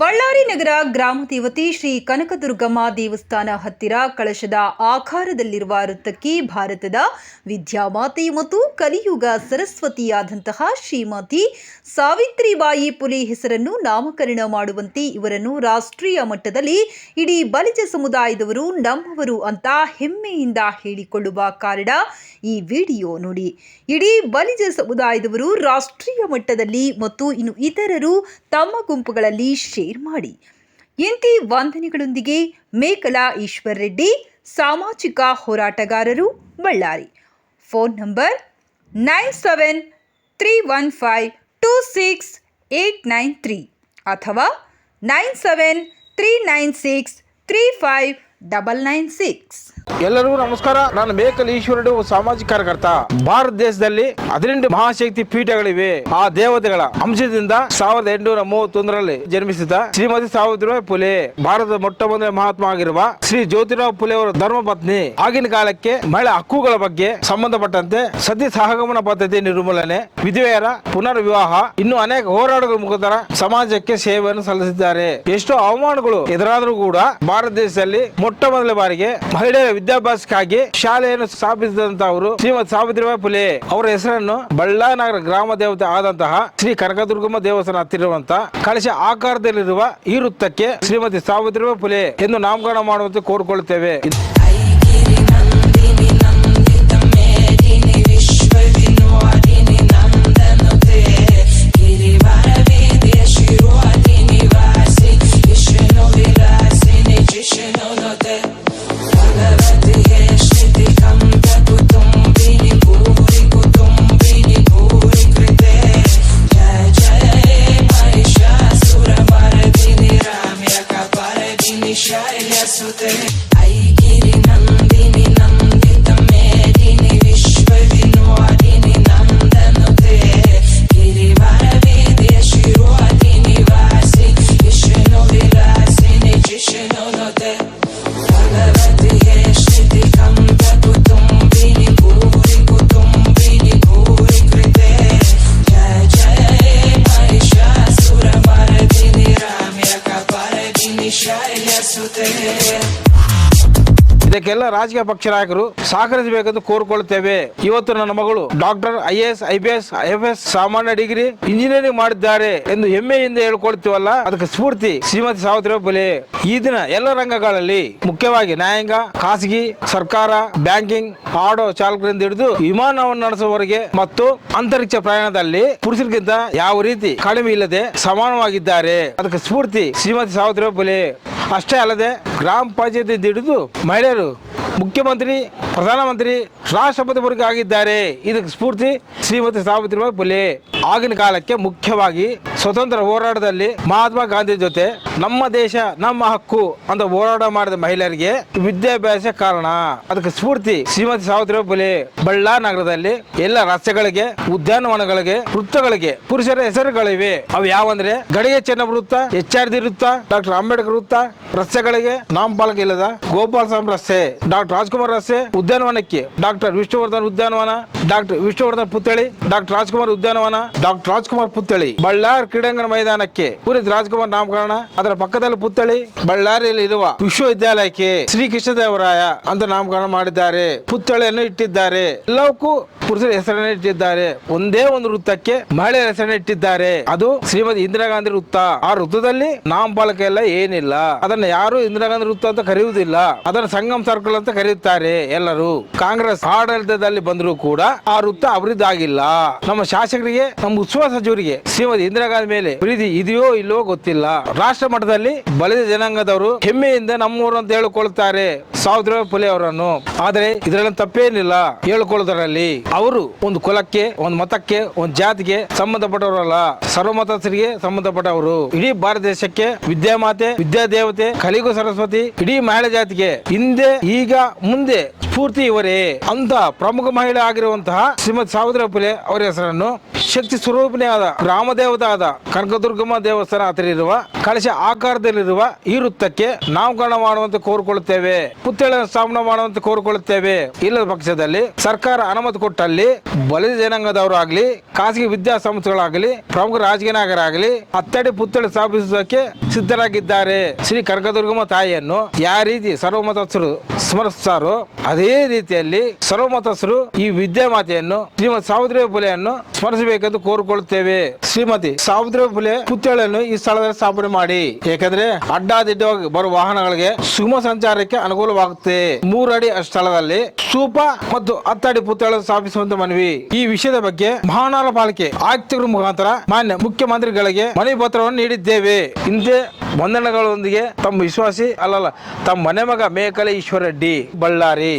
ನಗರ ಗ್ರಾಮ ದೇವತೆ ಶ್ರೀ ಕನಕದುರ್ಗಮ್ಮ ದೇವಸ್ಥಾನ ಹತ್ತಿರ ಕಳಶದ ಆಕಾರದಲ್ಲಿರುವ ವೃತ್ತಕ್ಕೆ ಭಾರತದ ವಿದ್ಯಾಮಾತೆ ಮತ್ತು ಕಲಿಯುಗ ಸರಸ್ವತಿಯಾದಂತಹ ಶ್ರೀಮತಿ ಸಾವಿತ್ರಿಬಾಯಿ ಪುಲಿ ಹೆಸರನ್ನು ನಾಮಕರಣ ಮಾಡುವಂತೆ ಇವರನ್ನು ರಾಷ್ಟ್ರೀಯ ಮಟ್ಟದಲ್ಲಿ ಇಡೀ ಬಲಿಜ ಸಮುದಾಯದವರು ನಮ್ಮವರು ಅಂತ ಹೆಮ್ಮೆಯಿಂದ ಹೇಳಿಕೊಳ್ಳುವ ಕಾರಣ ಈ ವಿಡಿಯೋ ನೋಡಿ. ಇಡೀ ಬಲಿಜ ಸಮುದಾಯದವರು ರಾಷ್ಟ್ರೀಯ ಮಟ್ಟದಲ್ಲಿ ಮತ್ತು ಇನ್ನು ಇತರರು ತಮ್ಮ ಗುಂಪುಗಳಲ್ಲಿ ಶೇರ್ ಮಾಡಿ ಇಂತಿ ವಂದನೆಗಳೊಂದಿಗೆ ಮೇಕಲಾ ಈಶ್ವರ್ ರೆಡ್ಡಿ, ಸಾಮಾಜಿಕ ಹೋರಾಟಗಾರರು Ballari. Phone number nine seven three one five two six eight nine three ಅಥವಾ nine seven three nine six three five double nine six ಎಲ್ಲರಿಗೂ ನಮಸ್ಕಾರ. ನಾನು ಮೇಕಲ್ ಈಶ್ವರಡು, ಸಾಮಾಜಿಕ ಕಾರ್ಯಕರ್ತ. ಭಾರತ ದೇಶದಲ್ಲಿ ಹದಿನೆಂಟು ಮಹಾಶಕ್ತಿ ಪೀಠಗಳಿವೆ. ಆ ದೇವತೆಗಳ ಅಂಶದಿಂದ ಸಾವಿರದ ಎಂಟುನೂರ ಮೂವತ್ತೊಂದರಲ್ಲಿ ಜನ್ಮಿಸಿದ ಶ್ರೀಮತಿ ಸಾವಿತ್ರಿಬಾಯಿ ಪುಲೆ ಭಾರತದ ಮೊಟ್ಟ ಮೊದಲ ಮಹಾತ್ಮ ಆಗಿರುವ ಶ್ರೀ ಜ್ಯೋತಿರಾವ್ ಪುಲೆ ಅವರ ಧರ್ಮಪತ್ನಿ ಆಗಿನ ಕಾಲಕ್ಕೆ ಮಹಿಳಾ ಹಕ್ಕುಗಳ ಬಗ್ಗೆ ಸಂಬಂಧಪಟ್ಟಂತೆ ಸತಿ ಸಹಗಮನ ಪದ್ಧತಿ ನಿರ್ಮೂಲನೆ, ವಿಧವೆಯರ ಪುನರ್ ವಿವಾಹ ಇನ್ನು ಅನೇಕ ಹೋರಾಟಗಳ ಮುಖಾಂತರ ಸಮಾಜಕ್ಕೆ ಸೇವೆಯನ್ನು ಸಲ್ಲಿಸಿದ್ದಾರೆ. ಎಷ್ಟೋ ಅವಮಾನಗಳು ಎದುರಾದರೂ ಕೂಡ ಭಾರತ ದೇಶದಲ್ಲಿ ಮೊಟ್ಟ ಮೊದಲ ಬಾರಿಗೆ ಮಹಿಳೆಯರ ವಿದ್ಯಾಭ್ಯಾಸಕ್ಕಾಗಿ ಶಾಲೆಯನ್ನು ಸ್ಥಾಪಿಸಿದಂತ ಅವರು ಶ್ರೀಮತಿ ಸಾವಿತ್ರಿಬಾಯಿ ಪುಲೆ ಅವರ ಹೆಸರನ್ನು ಬಳ್ಳಾನಗರ ಗ್ರಾಮ ದೇವತೆ ಆದಂತಹ ಶ್ರೀ ಕನಕದುರ್ಗಮ್ಮ ದೇವಸ್ಥಾನ ಹತ್ತಿರುವಂತಹ ಕಳಶ ಆಕಾರದಲ್ಲಿರುವ ಈ ವೃತ್ತಕ್ಕೆ ಶ್ರೀಮತಿ ಸಾವಿತ್ರಿಬಾಯಿ ಪುಲೆ ಎಂದು ನಾಮಕರಣ ಮಾಡುವಂತೆ ಕೋರಿಕೊಳ್ಳುತ್ತೇವೆ yesterday. ಇದಕ್ಕೆಲ್ಲ ರಾಜಕೀಯ ಪಕ್ಷ ನಾಯಕರು ಸಹಕರಿಸಬೇಕೆಂದು ಕೋರಿಕೊಳ್ಳುತ್ತೇವೆ ಇವತ್ತು ನನ್ನ ಮಗಳು ಡಾಕ್ಟರ್, ಐ ಐಪಿಎಸ್ ಐಎಫ್ಎಸ್ ಸಾಮಾನ್ಯ ಡಿಗ್ರಿ ಇಂಜಿನಿಯರಿಂಗ್ ಮಾಡಿದ್ದಾರೆ ಎಂದು ಹೆಮ್ಮೆಯಿಂದ ಹೇಳ್ಕೊಳ್ತೀವಲ್ಲ, ಅದಕ್ಕೆ ಸ್ಫೂರ್ತಿ ಶ್ರೀಮತಿ ಸಾವಿತ್ರಿಬಾಯಿ ಪುಲೆ ಈ ದಿನ ಎಲ್ಲ ರಂಗಗಳಲ್ಲಿ ಮುಖ್ಯವಾಗಿ ನ್ಯಾಯಾಂಗ, ಖಾಸಗಿ, ಸರ್ಕಾರ, ಬ್ಯಾಂಕಿಂಗ್, ಆಟೋ ಚಾಲಕರಿಂದ ಹಿಡಿದು ವಿಮಾನವನ್ನು ನಡೆಸುವವರೆಗೆ ಮತ್ತು ಅಂತರಿಕ್ಷ ಪ್ರಯಾಣದಲ್ಲಿ ಪುರುಷರಿಗಿಂತ ಯಾವ ರೀತಿ ಕಡಿಮೆ ಇಲ್ಲದೆ ಸಮಾನವಾಗಿದ್ದಾರೆ. ಅದಕ್ಕೆ ಸ್ಫೂರ್ತಿ ಶ್ರೀಮತಿ ಸಾವಿತ್ರಿಬಾಯಿ ಪುಲೆ ಅಷ್ಟೇ ಅಲ್ಲದೆ ಗ್ರಾಮ ಪಂಚಾಯತಿ ಹಿಡಿದು ಮಹಿಳೆಯರು ಮುಖ್ಯಮಂತ್ರಿ ಪ್ರಧಾನಮಂತ್ರಿ ರಾಷ್ಟ್ರಪತಿವರೆಗೂ ಆಗಿದ್ದಾರೆ. ಇದಕ್ಕೆ ಸ್ಫೂರ್ತಿ ಶ್ರೀಮತಿ ಸಾವಿತ್ರಿಬಾಯಿ ಪುಲೆ ಆಗಿನ ಕಾಲಕ್ಕೆ ಮುಖ್ಯವಾಗಿ ಸ್ವತಂತ್ರ ಹೋರಾಟದಲ್ಲಿ ಮಹಾತ್ಮ ಗಾಂಧಿ ಜೊತೆ ನಮ್ಮ ದೇಶ, ನಮ್ಮ ಹಕ್ಕು ಅಂತ ಹೋರಾಟ ಮಾಡಿದ ಮಹಿಳೆಯರಿಗೆ ವಿದ್ಯಾಭ್ಯಾಸ ಕಾರಣ. ಅದಕ್ಕೆ ಸ್ಫೂರ್ತಿ. ಶ್ರೀಮತಿ ಸಾವಿತ್ರಿ ಬಲಿ ಬಳ್ಳಾ ನಗರದಲ್ಲಿ ಎಲ್ಲ ರಸ್ತೆಗಳಿಗೆ, ಉದ್ಯಾನವನಗಳಿಗೆ, ವೃತ್ತಗಳಿಗೆ ಪುರುಷರ ಹೆಸರುಗಳಿವೆ. ಅವು ಯಾವಂದ್ರೆ ಗಡಿಗೆ ಚೆನ್ನ ವೃತ್ತ, ಎಚ್ ಆರ್ ಡಿ ವೃತ್ತ, ಡಾಕ್ಟರ್ ಅಂಬೇಡ್ಕರ್ ವೃತ್ತ. ರಸ್ತೆಗಳಿಗೆ ನಾಮಫಲಕ ಇಲ್ಲದ ಗೋಪಾಲ ಸ್ವಾಮಿ ರಸ್ತೆ, ಡಾಕ್ಟರ್ ರಾಜ್ಕುಮಾರ್ ರಸ್ತೆ, ಉದ್ಯಾನವನಕ್ಕೆ ಡಾಕ್ಟರ್ ವಿಷ್ಣುವರ್ಧನ್ ಉದ್ಯಾನವನ, ಡಾಕ್ಟರ್ ವಿಷ್ಣುವರ್ಧನ್ ಪುತ್ಥಳಿ, ಡಾಕ್ಟರ್ ರಾಜ್ಕುಮಾರ್ ಉದ್ಯಾನವನ, ಡಾಕ್ಟರ್ ರಾಜ್ಕುಮಾರ್ ಪುತ್ಥಳಿ. ಬಳ್ಳಾರಿ ಕ್ರೀಡಾಂಗಣ ಮೈದಾನಕ್ಕೆ. ಪುನೀತ್ ರಾಜ್ಕುಮಾರ್ ನಾಮಕರಣ. ಅದರ ಪಕ್ಕದಲ್ಲಿ ಪುತ್ಥಳಿ, ಬಳ್ಳಾರಿಯಲ್ಲಿ ಇರುವ ವಿಶ್ವವಿದ್ಯಾಲಯಕ್ಕೆ ಶ್ರೀ ಕೃಷ್ಣದೇವರಾಯ ಅಂತ ನಾಮಕರಣ ಮಾಡಿದ್ದಾರೆ. ಪುತ್ಥಳಿಯನ್ನು ಇಟ್ಟಿದ್ದಾರೆ. ಎಲ್ಲವಕ್ಕೂ ಪುರುಷರ ಹೆಸರನ್ನು ಇಟ್ಟಿದ್ದಾರೆ. ಒಂದೇ ಒಂದು ವೃತ್ತಕ್ಕೆ ಮಹಿಳೆಯರ ಹೆಸರನ್ನ ಇಟ್ಟಿದ್ದಾರೆ. ಅದು ಶ್ರೀಮತಿ ಇಂದಿರಾ ಗಾಂಧಿ ವೃತ್ತ. ಆ ವೃತ್ತದಲ್ಲಿ ನಾಮಫಲಕ ಎಲ್ಲ ಏನಿಲ್ಲ. ಅದನ್ನ ಯಾರು ಇಂದಿರಾ ಗಾಂಧಿ ವೃತ್ತ ಅಂತ ಕರೆಯುವುದಿಲ್ಲ. ಅದನ್ನ ಸಂಗಮ್ ಸರ್ಕಲ್ ಅಂತ ಕರೆಯುತ್ತಾರೆ ಎಲ್ಲರೂ. ಕಾಂಗ್ರೆಸ್ ಆಡಳಿತದಲ್ಲಿ ಬಂದರೂ ಕೂಡ ಆ ವೃತ್ತ ಅಭಿವೃದ್ಧಿ ಆಗಿಲ್ಲ ನಮ್ಮ ಶಾಸಕರಿಗೆ, ನಮ್ಮ ಉತ್ಸವ ಸಚಿವರಿಗೆ ಶ್ರೀಮತಿ ಇಂದಿರಾ ಮೇಲೆ ಪ್ರೀತಿ ಇದೆಯೋ ಇಲ್ಲವೋ ಗೊತ್ತಿಲ್ಲ. ರಾಷ್ಟ್ರ ಮಟ್ಟದಲ್ಲಿ ಬಲಿದ ಜನಾಂಗದವರು ಹೆಮ್ಮೆಯಿಂದ ನಮ್ಮೂರು ಅಂತ ಹೇಳಿಕೊಳ್ಳುತ್ತಾರೆ ಸಾವಿರ ಪುಲೆ ಅವರನ್ನು. ಆದರೆ ಇದರಲ್ಲಿ ತಪ್ಪೇನಿಲ್ಲ. ಹೇಳ್ಕೊಳ್ಳೋದ್ರಲ್ಲಿ ಅವರು ಒಂದು ಕುಲಕ್ಕೆ, ಒಂದು ಮತಕ್ಕೆ, ಒಂದು ಜಾತಿಗೆ ಸಂಬಂಧಪಟ್ಟವರಲ್ಲ. ಸರ್ವಮತಸ್ಥರಿಗೆ ಸಂಬಂಧಪಟ್ಟವರು. ಇಡೀ ಭಾರತ ದೇಶಕ್ಕೆ ವಿದ್ಯಾಮಾತೆ ವಿದ್ಯಾದೇವತೆ ಕಲಿಗು ಸರಸ್ವತಿ, ಇಡೀ ಮಹಿಳಾ ಜಾತಿಗೆ ಹಿಂದೆ, ಈಗ, ಮುಂದೆ ಸ್ಫೂರ್ತಿ ಇವರೇ ಅಂತ ಪ್ರಮುಖ ಮಹಿಳೆ ಆಗಿರುವಂತಹ ಶ್ರೀಮತಿ ಸಾವಿತ್ರಿ ಪುಲೆ ಅವರ ಹೆಸರನ್ನು ಶಕ್ತಿ ಸ್ವರೂಪನೇ ಆದ ಗ್ರಾಮ ದೇವತೆ ಆದ ಕನಕದುರ್ಗಮ್ಮ ದೇವಸ್ಥಾನ ಹತ್ತಿರ ಕಳಶ ಆಕಾರದಲ್ಲಿರುವ ಈ ವೃತ್ತಕ್ಕೆ ನಾಮಕರಣ ಮಾಡುವಂತೆ ಕೋರಿಕೊಳ್ಳುತ್ತೇವೆ. ಪುತ್ಥಳ ಸ್ಥಾಪನೆ ಮಾಡುವಂತೆ ಕೋರಿಕೊಳ್ಳುತ್ತೇವೆ. ಇಲ್ಲದ ಪಕ್ಷದಲ್ಲಿ ಸರ್ಕಾರ ಅನುಮತಿ ಕೊಟ್ಟಲ್ಲಿ ಬಲಿದ ಜನಾಂಗದವರು ಆಗಲಿ, ಖಾಸಗಿ ವಿದ್ಯಾಸಂಸ್ಥೆಗಳಾಗಲಿ, ಪ್ರಮುಖ ರಾಜಕೀಯ ನಾಯಕರಾಗಲಿ ಅತ್ತಡಿ ಪುತ್ಥಳಿ ಸ್ಥಾಪಿಸುವುದಕ್ಕೆ ಸಿದ್ಧರಾಗಿದ್ದಾರೆ. ಶ್ರೀ ಕನಕದುರ್ಗಮ್ಮ ತಾಯಿಯನ್ನು ಯಾವ ರೀತಿ ಸರ್ವಮತಸ್ಥರು ಸ್ಮರಿಸುತ್ತಾರೋ ಅದೇ ರೀತಿಯಲ್ಲಿ ಸರ್ವಮತಸ್ಥರು ಈ ವಿದ್ಯಾಮಾತೆಯನ್ನು ಶ್ರೀಮತಿ ಸಾವಿತ್ರಿ ಫುಲೆಯನ್ನು ಸ್ಮರಿಸಬೇಕೆಂದು ಕೋರಿಕೊಳ್ಳುತ್ತೇವೆ. ಶ್ರೀಮತಿ ಸಾವಿತ್ರಿ ಫುಲೆ ಪುತ್ಥಳಿಯನ್ನು ಈ ಸ್ಥಳದಲ್ಲಿ ಸ್ಥಾಪನೆ ಮಾಡಿ. ಏಕೆಂದ್ರೆ ಅಡ್ಡಾದಿಡ್ಡವಾಗಿ ಬರುವ ವಾಹನಗಳಿಗೆ ಸುಗಮ ಸಂಚಾರಕ್ಕೆ ಅನುಕೂಲವಾಗುತ್ತೆ. ಮೂರಡಿ ಸ್ಥಳದಲ್ಲಿ ಸ್ತೂಪ ಮತ್ತು ಅತ್ತಾಡಿ ಪುತ್ಥಳ ಸ್ಥಾಪಿಸುವಂತೆ ಮನವಿ. ಈ ವಿಷಯದ ಬಗ್ಗೆ ಮಹಾನಗರ ಪಾಲಿಕೆ ಆಯುಕ್ತರ ಮುಖಾಂತರ ಮಾನ್ಯ ಮುಖ್ಯಮಂತ್ರಿಗಳಿಗೆ ಮನವಿ ಪತ್ರವನ್ನು ನೀಡಿದ್ದೇವೆ. ಹಿಂದೆ ಬಂಧನಗಳೊಂದಿಗೆ ತಮ್ಮ ವಿಶ್ವಾಸಿ, ಅಲ್ಲಲ್ಲ, ತಮ್ಮ ಮನೆ ಮಗ ಮೇಕಲೆ ಈಶ್ವರ ರೆಡ್ಡಿ ಬಳ್ಳಾರಿ.